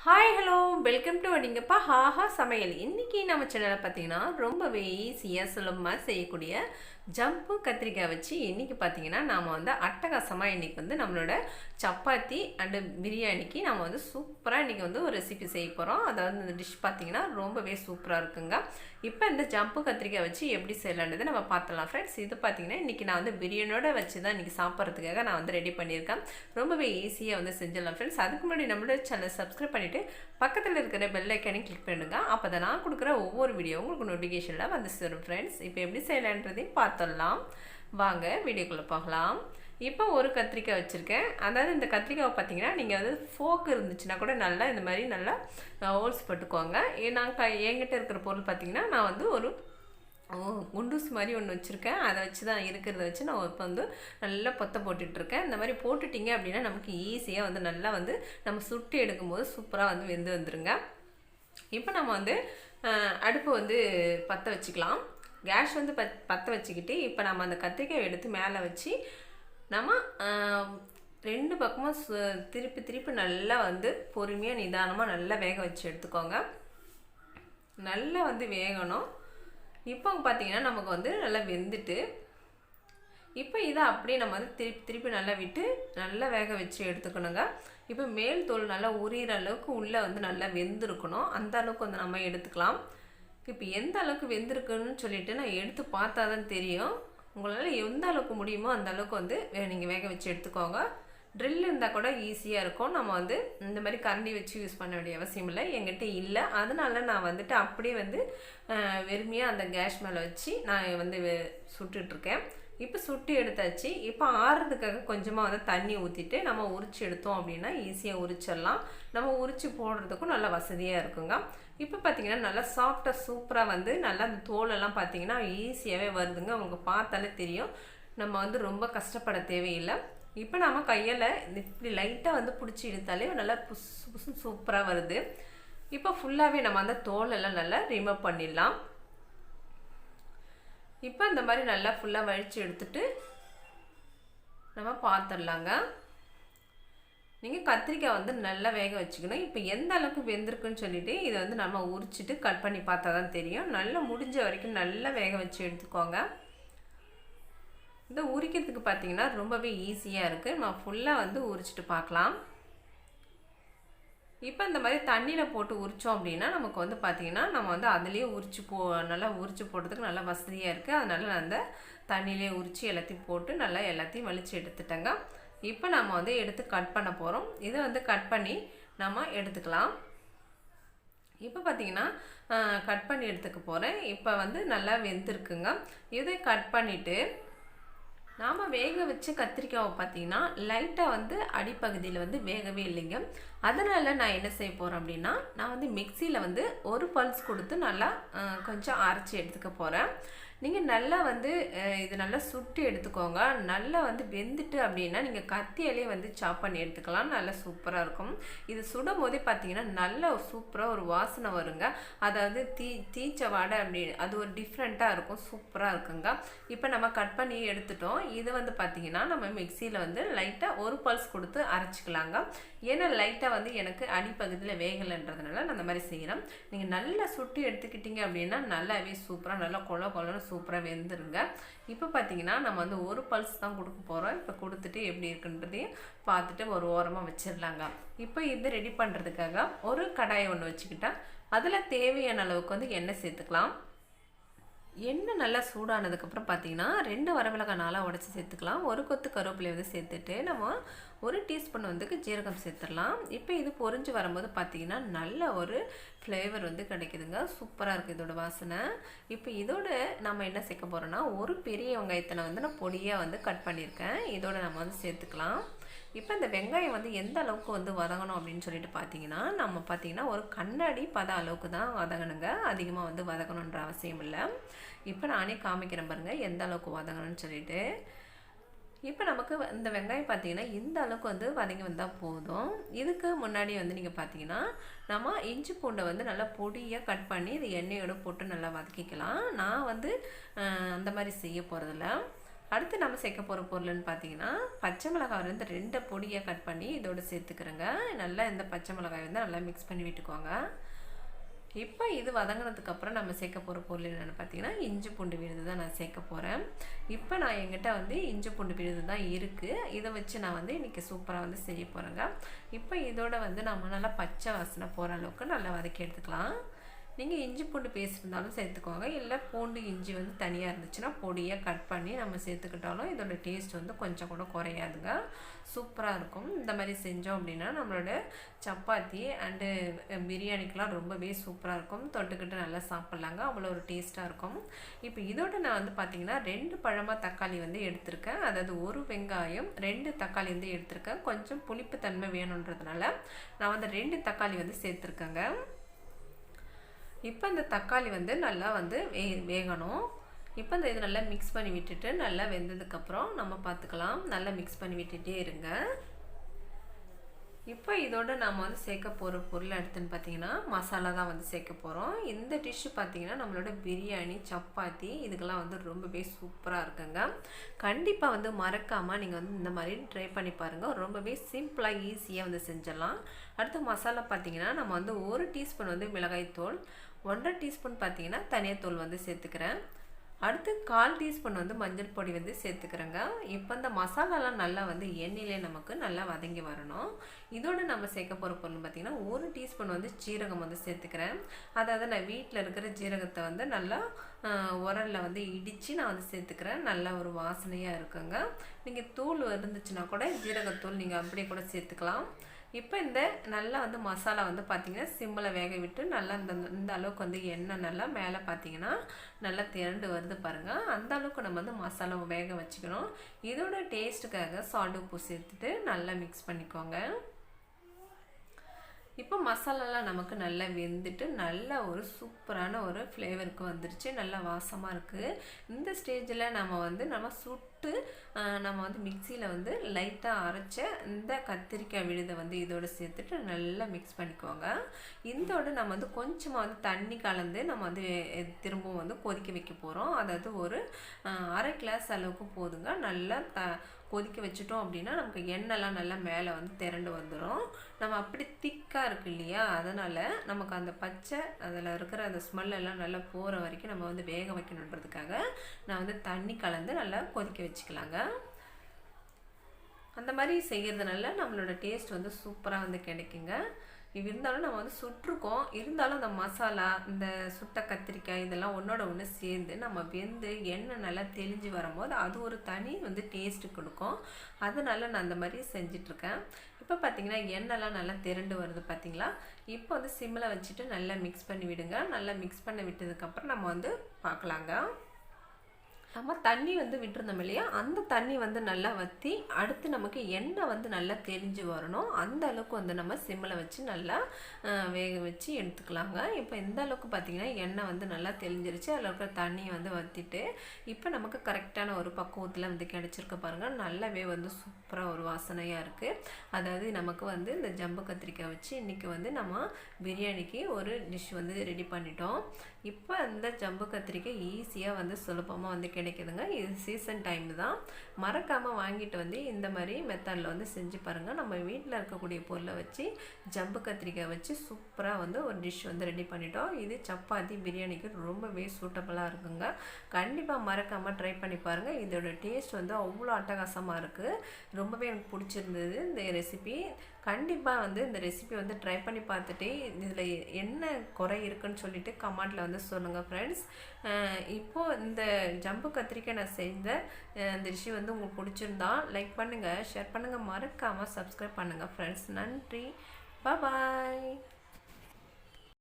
Hi hello welcome to அடிங்கப்பா ஹாஹா சமையல் இன்றைக்கி நம்ம சேனலில் பார்த்தீங்கன்னா ரொம்பவே ஈஸியாக சுலபமாக செய்யக்கூடிய ஜம்பு கத்திரிக்காய் வச்சு இன்றைக்கி பார்த்தீங்கன்னா நாம் வந்து அட்டகாசமாக இன்றைக்கி வந்து நம்மளோட சப்பாத்தி அண்டு பிரியாணிக்கு நம்ம வந்து சூப்பராக இன்றைக்கி வந்து ஒரு ரெசிபி செய்ய போகிறோம் அதாவது இந்த டிஷ் பார்த்தீங்கன்னா ரொம்பவே சூப்பராக இருக்குங்க. இப்போ இந்த ஜம்பு கத்திரிக்காய் வச்சு எப்படி செய்யலான்றது நம்ம பார்த்துலாம் ஃப்ரெண்ட்ஸ் இது பார்த்தீங்கன்னா இன்றைக்கி நான் வந்து பிரியாணியோட வச்சு தான் இன்றைக்கி சாப்பிட்றதுக்காக நான் வந்து ரெடி பண்ணியிருக்கேன். ரொம்பவே ஈஸியாக வந்து செஞ்சிடலாம் ஃப்ரெண்ட்ஸ் அதுக்கு முன்னாடி நம்மளோட சேனல் சப்ஸ்கிரைப் பண்ணிவிட்டு பக்கத்தில் இருக்கிற பெல் ஐக்கனையும் கிளிக் பண்ணுங்க. அப்போ தான் நான் கொடுக்குற ஒவ்வொரு வீடியோ உங்களுக்கு நோட்டிஃபிகேஷனில் வந்து சேரும் ஃப்ரெண்ட்ஸ் இப்போ எப்படி செய்யலான்றதையும் பார்த்துடலாம். வாங்க வீடியோக்குள்ளே போகலாம். இப்போ ஒரு கத்திரிக்காய் வச்சுருக்கேன். அதாவது இந்த கத்திரிக்காவை பார்த்தீங்கன்னா நீங்கள் வந்து ஃபோக் இருந்துச்சுன்னா கூட நல்லா இந்த மாதிரி நல்லா ஹோல்ஸ் போட்டுக்கோங்க. ஏ- நான் என்கிட்ட இருக்கிற பொருள் பார்த்தீங்கன்னா நான் வந்து ஒரு குண்டூஸ் மாதிரி ஒன்று வச்சுருக்கேன். அதை வச்சு தான் இருக்கிறத வச்சு நான் இப்போ வந்து நல்லா பொத்த போட்டுட்ருக்கேன். இந்த மாதிரி போட்டுட்டிங்க அப்படின்னா நமக்கு ஈஸியாக வந்து நல்லா வந்து நம்ம சுட்டு எடுக்கும்போது சூப்பராக வந்து வெந்து வந்துருங்க. இப்போ நம்ம வந்து அடுப்பு வந்து பற்ற வச்சுக்கலாம். கேஸ் வந்து பத் பற்ற வச்சுக்கிட்டு இப்போ நம்ம அந்த கத்திரிக்காய் எடுத்து மேலே வச்சு நம்ம ரெண்டு பக்கமும் சு- திருப்பி திருப்பி நல்லா வந்து பொறுமையாக நிதானமாக நல்லா வேக வச்சு எடுத்துக்கோங்க. நல்லா வந்து வேகணும். இப்போ பார்த்தீங்கன்னா நமக்கு வந்து நல்லா வெந்துட்டு இப்போ இதை அப்படியே நம்ம வந்து திருப்பி திருப்பி நல்லா விட்டு நல்லா வேக வச்சு எடுத்துக்கணுங்க. இப்போ மேல் தோல் நல்லா உரியிற அளவுக்கு உள்ளே வந்து நல்லா வெந்திருக்கணும். அந்த அளவுக்கு வந்து நம்ம எடுத்துக்கலாம். இப்போ எந்த அளவுக்கு வெந்திருக்குன்னு சொல்லிட்டு நான் எடுத்து பார்த்தா தான் தெரியும். உங்களால் எந்த அளவுக்கு முடியுமோ அந்த அளவுக்கு வந்து நீங்கள் வேக வச்சு எடுத்துக்கோங்க. ட்ரில் இருந்தால் கூட ஈஸியாக இருக்கும். நம்ம வந்து இந்த மாதிரி கரண்டி வச்சு யூஸ் பண்ண வேண்டிய அவசியம் இல்லை. என்கிட்ட இல்லை. அதனால நான் வந்துட்டு அப்படியே வந்து வெறுமையாக அந்த கேஸ் மேலே வச்சு நான் வந்து சுட்டுட்ருக்கேன் இப்போ சுட்டு எடுத்தாச்சு. இப்போ ஆறுறதுக்காக கொஞ்சமாக வந்து தண்ணி ஊற்றிட்டு நம்ம உரிச்சு எடுத்தோம் அப்படின்னா ஈஸியாக உரிச்சிடலாம். நம்ம உரிச்சு போடுறதுக்கும் நல்லா வசதியாக இருக்குங்க. இப்போ பார்த்திங்கன்னா நல்லா சாஃப்டாக சூப்பராக வந்து நல்லா அந்த தோலெல்லாம் பார்த்தீங்கன்னா ஈஸியாகவே வருதுங்க. உங்களுக்கு பார்த்தாலே தெரியும். நம்ம வந்து ரொம்ப கஷ்டப்பட தேவையில்லை. இப்போ நம்ம கையில் இப்படி லைட்டாக வந்து பிடிச்சி இழுத்தாலே நல்லா புசு புசுன்னு சூப்பராக வருது. இப்போ ஃபுல்லாகவே நம்ம அந்த தோலெல்லாம் நல்லா ரிமூவ் பண்ணிடலாம். இப்போ இந்த மாதிரி நல்லா ஃபுல்லாக வழித்து எடுத்துட்டு நம்ம பார்த்துடலாங்க நீங்கள் கத்திரிக்காய் வந்து நல்லா வேக வச்சுக்கணும். இப்போ எந்த அளவுக்கு வெந்திருக்குன்னு சொல்லிட்டு இதை வந்து நம்ம உரிச்சிட்டு கட் பண்ணி பார்த்தா தான் தெரியும். நல்லா முடிஞ்ச வரைக்கும் நல்லா வேக வச்சு எடுத்துக்கோங்க. இந்த உரிக்கிறதுக்கு பார்த்தீங்கன்னா ரொம்பவே ஈஸியாக இருக்குது. நம்ம ஃபுல்லாக வந்து உரிச்சிட்டு பார்க்கலாம். இப்போ இந்த மாதிரி தண்ணியில் போட்டு உரித்தோம் அப்படின்னா நமக்கு வந்து பார்த்திங்கன்னா நம்ம வந்து அதுலேயே உரிச்சு போ நல்லா உரிச்சு போடுறதுக்கு நல்லா வசதியாக இருக்குது. அதனால் நான் அந்த தண்ணியிலே உரித்து எல்லாத்தையும் போட்டு நல்லா எல்லாத்தையும் வலித்து எடுத்துட்டேங்க. இப்போ நம்ம வந்து எடுத்து கட் பண்ண போகிறோம் இதை வந்து கட் பண்ணி நம்ம எடுத்துக்கலாம். இப்போ பார்த்தீங்கன்னா கட் பண்ணி எடுத்துக்க போகிறேன் இப்போ வந்து நல்லா வெந்திருக்குங்க. இதை கட் பண்ணிவிட்டு நாம் வேக வச்ச கத்திரிக்காவை பார்த்தீங்கன்னா லைட்டாக வந்து அடிப்பகுதியில் வந்து வேகவே இல்லைங்க. அதனால் நான் என்ன செய்ய போகிறேன் அப்படின்னா நான் வந்து மிக்சியில் வந்து ஒரு பல்ஸ் கொடுத்து நல்லா கொஞ்சம் அரைச்சி எடுத்துக்க போகிறேன் நீங்கள் நல்லா வந்து இது நல்லா சுட்டு எடுத்துக்கோங்க. நல்லா வந்து வெந்துட்டு அப்படின்னா நீங்கள் கத்தியாலே வந்து சாப் பண்ணி எடுத்துக்கலாம். நல்லா சூப்பராக இருக்கும். இது சுடும் போதே பார்த்தீங்கன்னா நல்ல சூப்பராக ஒரு வாசனை வருங்க. அதாவது தீ தீச்ச வாடை அப்படி அது ஒரு டிஃப்ரெண்ட்டாக இருக்கும். சூப்பராக இருக்குங்க. இப்போ நம்ம கட் பண்ணி எடுத்துட்டோம். இது வந்து பார்த்தீங்கன்னா நம்ம மிக்சியில் வந்து லைட்டாக ஒரு பல்ஸ் கொடுத்து அரைச்சிக்கலாங்க. ஏன்னா லைட்டாக வந்து எனக்கு அடிப்பகுதியில் வேகலைன்றதுனால நான் அந்த மாதிரி செய்கிறேன் நீங்கள் நல்லா சுட்டு எடுத்துக்கிட்டீங்க அப்படின்னா நல்லாவே சூப்பராக நல்லா கொல கொலன்னு சூப்பராக வெந்துருங்க. இப்போ பார்த்தீங்கன்னா நம்ம வந்து ஒரு பல்ஸ் தான் கொடுக்க போகிறோம் இப்போ கொடுத்துட்டு எப்படி இருக்குன்றதையும் பார்த்துட்டு ஒரு ஓரமாக வச்சிடலாங்க இப்போ இது ரெடி பண்ணுறதுக்காக ஒரு கடாயை ஒன்று வச்சுக்கிட்டா அதில் தேவையான அளவுக்கு வந்து எண்ணெய் சேர்த்துக்கலாம். எண்ணெய் நல்லா சூடானதுக்கப்புறம் பார்த்தீங்கன்னா ரெண்டு வரமிளகாய் நாளாக உடச்சி சேர்த்துக்கலாம். ஒரு கொத்து கருவேப்பிலை வந்து சேர்த்துட்டு நம்ம ஒரு டீஸ்பூன் வந்துக்கு ஜீரகம் சேர்த்துடலாம். இப்போ இது பொரிஞ்சு வரும்போது பார்த்தீங்கன்னா நல்ல ஒரு ஃப்ளேவர் வந்து கிடைக்குதுங்க. சூப்பராக இருக்குது இதோட வாசனை. இப்போ இதோட நம்ம என்ன சேர்க்க போகிறோன்னா ஒரு பெரிய வெங்காயத்தை வந்து நான் பொடியாக வந்து கட் பண்ணியிருக்கேன். இதோட நம்ம வந்து சேர்த்துக்கலாம். இப்போ இந்த வெங்காயம் வந்து எந்த அளவுக்கு வந்து வதங்கணும் அப்படின்னு சொல்லிட்டு பார்த்தீங்கன்னா நம்ம பார்த்தீங்கன்னா ஒரு கண்ணாடி பத அளவுக்கு தான் வதங்கணுங்க. அதிகமாக வந்து வதங்கணுன்ற அவசியம் இல்லை. இப்போ நானே காமிக்கிறேன் பாருங்கள் எந்த அளவுக்கு வதங்கணும்னு சொல்லிட்டு. இப்போ நமக்கு இந்த வெங்காயம் பார்த்தீங்கன்னா இந்த அளவுக்கு வந்து வதங்கி வந்தால் போதும். இதுக்கு முன்னாடி வந்து நீங்கள் பார்த்தீங்கன்னா நம்ம இஞ்சி பூண்டை வந்து நல்லா பொடியாக கட் பண்ணி இது எண்ணெயோடு போட்டு நல்லா வதக்கிக்கலாம். நான் வந்து அந்த மாதிரி செய்ய போகிறதில்ல அடுத்து நம்ம சேர்க்க போகிற பொருள்னு பார்த்தீங்கன்னா பச்சை மிளகாய் வந்து ரெண்டு பொடியாக கட் பண்ணி இதோட சேர்த்துக்கிறேங்க. நல்லா இந்த பச்சை மிளகாய் வந்து நல்லா மிக்ஸ் பண்ணி விட்டுக்கோங்க. இப்போ இது வதங்கினதுக்கப்புறம் நம்ம சேர்க்க போகிற பொருள் என்னென்னு பார்த்தீங்கன்னா இஞ்சி பூண்டு விழுது தான் நான் சேர்க்க போகிறேன் இப்போ நான் எங்கிட்ட வந்து இஞ்சி பூண்டு விழுது தான் இருக்குது இதை வச்சு நான் வந்து இன்றைக்கி சூப்பராக வந்து செய்ய போகிறேங்க இப்போ இதோட வந்து நம்ம நல்லா பச்சை வாசனை போகிற அளவுக்கு நல்லா வதக்கி எடுத்துக்கலாம். நீங்கள் இஞ்சி பூண்டு பேஸ்ட் இருந்தாலும் சேர்த்துக்கோங்க. இல்லை பூண்டு இஞ்சி வந்து தனியாக இருந்துச்சுன்னா பொடியாக கட் பண்ணி நம்ம சேர்த்துக்கிட்டாலும் இதோட டேஸ்ட் வந்து கொஞ்சம் கூட குறையாதுங்க. சூப்பராக இருக்கும். இந்த மாதிரி செஞ்சோம் அப்படின்னா நம்மளோட சப்பாத்தி அண்டு பிரியாணிக்கெலாம் ரொம்பவே சூப்பராக இருக்கும். தொட்டுக்கிட்டு நல்லா சாப்பிட்லாங்க. அவ்வளோ ஒரு டேஸ்ட்டாக இருக்கும். இப்போ இதோட நான் வந்து பார்த்திங்கன்னா ரெண்டு பழமாக தக்காளி வந்து எடுத்திருக்கேன். அதாவது ஒரு வெங்காயம் ரெண்டு தக்காளி வந்து எடுத்திருக்கேன். கொஞ்சம் புளிப்பு தன்மை வேணுன்றதுனால நான் வந்து ரெண்டு தக்காளி வந்து சேர்த்துருக்கேங்க. இப்போ இந்த தக்காளி வந்து நல்லா வந்து வே வேகணும். இப்போ இந்த இது நல்லா மிக்ஸ் பண்ணி விட்டுட்டு நல்லா வெந்ததுக்கப்புறம் நம்ம பார்த்துக்கலாம். நல்லா மிக்ஸ் பண்ணி விட்டுட்டே இருங்க. இப்போ இதோட நம்ம வந்து சேர்க்க போகிற பொருள் எடுத்துன்னு பார்த்தீங்கன்னா மசாலா தான் வந்து சேர்க்க போகிறோம் இந்த டிஷ்ஷு பார்த்தீங்கன்னா நம்மளோட பிரியாணி சப்பாத்தி இதுக்கெல்லாம் வந்து ரொம்பவே சூப்பராக இருக்குங்க. கண்டிப்பாக வந்து மறக்காமல் நீங்கள் வந்து இந்த மாதிரி ட்ரை பண்ணி பாருங்கள் ரொம்பவே சிம்பிளாக ஈஸியாக வந்து செஞ்சிடலாம். அடுத்து மசாலா பார்த்தீங்கன்னா நம்ம வந்து ஒரு டீஸ்பூன் வந்து மிளகாய்த்தூள் ஒன்றரை டீஸ்பூன் பார்த்தீங்கன்னா தனியாத்தூள் வந்து சேர்த்துக்கிறேன். அடுத்து கால் டீஸ்பூன் வந்து மஞ்சள் பொடி வந்து சேர்த்துக்கிறேங்க. இப்போ இந்த மசாலாலாம் நல்லா வந்து எண்ணெயிலே நமக்கு நல்லா வதங்கி வரணும். இதோட நம்ம சேர்க்க போகிற பொருள் பார்த்திங்கன்னா ஒரு டீஸ்பூன் வந்து ஜீரகம் வந்து சேர்த்துக்கிறேன். அதாவது நான் வீட்டில் இருக்கிற ஜீரகத்தை வந்து நல்லா உரலில் வந்து இடித்து நான் வந்து சேர்த்துக்கிறேன். நல்லா ஒரு வாசனையாக இருக்குங்க. நீங்கள் தூள் இருந்துச்சுன்னா கூட ஜீரகத்தூள் நீங்கள் அப்படியே கூட சேர்த்துக்கலாம். இப்போ இந்த நல்லா வந்து மசாலா வந்து பார்த்திங்கன்னா சிம்மில் வேக விட்டு நல்லா இந்த இந்த அளவுக்கு வந்து எண்ணெய் நல்லா மேலே பார்த்தீங்கன்னா நல்லா திரண்டு வருது பாருங்கள் அந்த அளவுக்கு நம்ம வந்து மசாலாவை வேக வச்சுக்கணும். இதோட டேஸ்ட்டுக்காக சால்ட் உப்பு சேர்த்துட்டு நல்லா மிக்ஸ் பண்ணிக்கோங்க. இப்போ மசாலாலாம் நமக்கு நல்லா வெந்துட்டு நல்ல ஒரு சூப்பரான ஒரு ஃப்ளேவருக்கு வந்துருச்சு. நல்லா வாசமாக இருக்குது இந்த ஸ்டேஜில் நம்ம வந்து நம்ம போட்டு நம்ம வந்து மிக்சியில் வந்து லைட்டாக அரைச்ச இந்த கத்திரிக்காய் விழுதை வந்து இதோடு சேர்த்துட்டு நல்லா மிக்ஸ் பண்ணிக்கோங்க. இதோடு நம்ம வந்து கொஞ்சமாக வந்து தண்ணி கலந்து நம்ம வந்து திரும்பவும் வந்து கொதிக்க வைக்க போகிறோம் அதாவது ஒரு அரை கிளாஸ் அளவுக்கு போதுங்க. நல்லா த கொதிக்க வச்சுட்டோம் அப்படின்னா நமக்கு எண்ணெய்லாம் நல்லா மேலே வந்து திரண்டு வந்துடும் நம்ம அப்படி திக்காக இருக்கு இல்லையா? அதனால் நமக்கு அந்த பச்சை அதில் இருக்கிற அந்த ஸ்மெல்லெல்லாம் நல்லா போகிற வரைக்கும் நம்ம வந்து வேக வைக்கணுன்றதுக்காக நான் வந்து தண்ணி கலந்து நல்லா கொதிக்க வச்சுக்கலாங்க. அந்த மாதிரி செய்கிறதுனால நம்மளோட டேஸ்ட் வந்து சூப்பராக வந்து கிடைக்குங்க. இருந்தாலும் நம்ம வந்து சுட்டிருக்கோம். இருந்தாலும் அந்த மசாலா இந்த சுட்ட கத்திரிக்காய் இதெல்லாம் ஒன்றோட ஒன்று சேர்ந்து நம்ம வெந்து எண்ணெய் நல்லா தெளிஞ்சு வரும்போது அது ஒரு தனி வந்து டேஸ்ட்டு கொடுக்கும். அதனால நான் அந்த மாதிரி செஞ்சிட்ருக்கேன். இப்போ பார்த்தீங்கன்னா எண்ணெய்லாம் நல்லா திரண்டு வருது பார்த்தீங்களா இப்போ வந்து சிம்மில் வச்சுட்டு நல்லா மிக்ஸ் பண்ணி விடுங்க. நல்லா மிக்ஸ் பண்ணி விட்டதுக்கப்புறம் நம்ம வந்து பார்க்கலாங்க நம்ம தண்ணி வந்து விட்டுருந்தோம் இல்லையா? அந்த தண்ணி வந்து நல்லா வற்றி அடுத்து நமக்கு எண்ணெய் வந்து நல்லா தெரிஞ்சு வரணும். அந்த அளவுக்கு வந்து நம்ம சிம்மில் வச்சு நல்லா வேக வச்சு எடுத்துக்கலாங்க. இப்போ இந்த அளவுக்கு பார்த்திங்கன்னா எண்ணெய் வந்து நல்லா தெளிஞ்சிருச்சு. அதில் இருக்கிற தண்ணியை வந்து வற்றிட்டு இப்போ நமக்கு கரெக்டான ஒரு பக்குவத்தில் வந்து கிடச்சிருக்க பாருங்கள் நல்லாவே வந்து சூப்பராக ஒரு வாசனையாக இருக்குது அதாவது நமக்கு வந்து இந்த ஜம்பு கத்திரிக்காய் வச்சு இன்றைக்கி வந்து நம்ம பிரியாணிக்கு ஒரு டிஷ் வந்து ரெடி பண்ணிட்டோம். இப்போ அந்த ஜம்பு கத்திரிக்காய் ஈஸியாக வந்து சுலபமாக வந்து கிடைக்குதுங்க. இது சீசன் டைம் தான். மறக்காமல் வாங்கிட்டு வந்து இந்த மாதிரி மெத்தடில் வந்து செஞ்சு பாருங்கள் நம்ம வீட்டில் இருக்கக்கூடிய பொருளை வச்சு ஜம்பு கத்திரிக்காய் வச்சு சூப்பராக வந்து ஒரு டிஷ் வந்து ரெடி பண்ணிட்டோம். இது சப்பாத்தி பிரியாணிக்கு ரொம்பவே சூட்டபுளாக இருக்குங்க. கண்டிப்பாக மறக்காமல் ட்ரை பண்ணி பாருங்கள் இதோட டேஸ்ட் வந்து அவ்வளோ அட்டகாசமாக இருக்குது ரொம்பவே எனக்கு பிடிச்சிருந்தது இந்த ரெசிபி கண்டிப்பாக வந்து இந்த ரெசிபி வந்து ட்ரை பண்ணி பார்த்துட்டு இதில் என்ன குறை இருக்குன்னு சொல்லிட்டு கமெண்ட்டில் வந்து சொல்லுங்கள் ஃப்ரெண்ட்ஸ் இப்போது இந்த ஜம்பு கத்திரிக்காய் நான் செய்த இந்த டிஷ்ஷு வந்து உங்களுக்கு பிடிச்சிருந்தா லைக் பண்ணுங்கள் ஷேர் பண்ணுங்கள் மறக்காமல் சப்ஸ்கிரைப் பண்ணுங்கள் ஃப்ரெண்ட்ஸ் நன்றி. பாய்